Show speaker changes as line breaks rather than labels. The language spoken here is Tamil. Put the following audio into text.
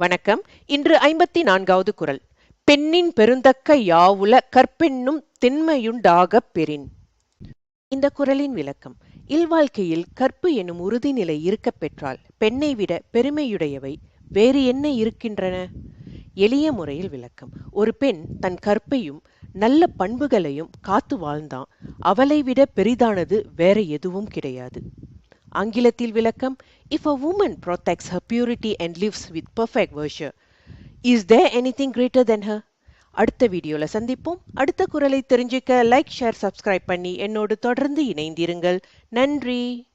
வணக்கம். இன்று ஐம்பத்தி நான்காவது குரல். பெண்ணின் பெருந்தக்க யாவுல கற்பெண்ணும் திண்மையுண்டாகப் பெறின். இந்த குரலின் விளக்கம். இல்வாழ்க்கையில் கற்பு எனும் உறுதிநிலை இருக்கப் பெற்றால் பெண்ணை விட பெருமையுடையவை வேறு என்ன இருக்கின்றன? எளிய முறையில் விளக்கம். ஒரு பெண் தன் கற்பையும் நல்ல பண்புகளையும் காத்து வாழ்ந்தான் அவளை விட பெரிதானது வேற எதுவும் கிடையாது. ஆங்கிலத்தில் விளக்கம் if a woman protects her purity and lives with perfect perfect is there anything greater than her அடுத்த வீடியோல சந்திப்போம். அடுத்த குரலை தெரிஞ்சுக்க லைக் ஷேர் சப்ஸ்கிரைப் பண்ணி என்னோடு தொடர்ந்து இணைந்திருங்கள். நன்றி.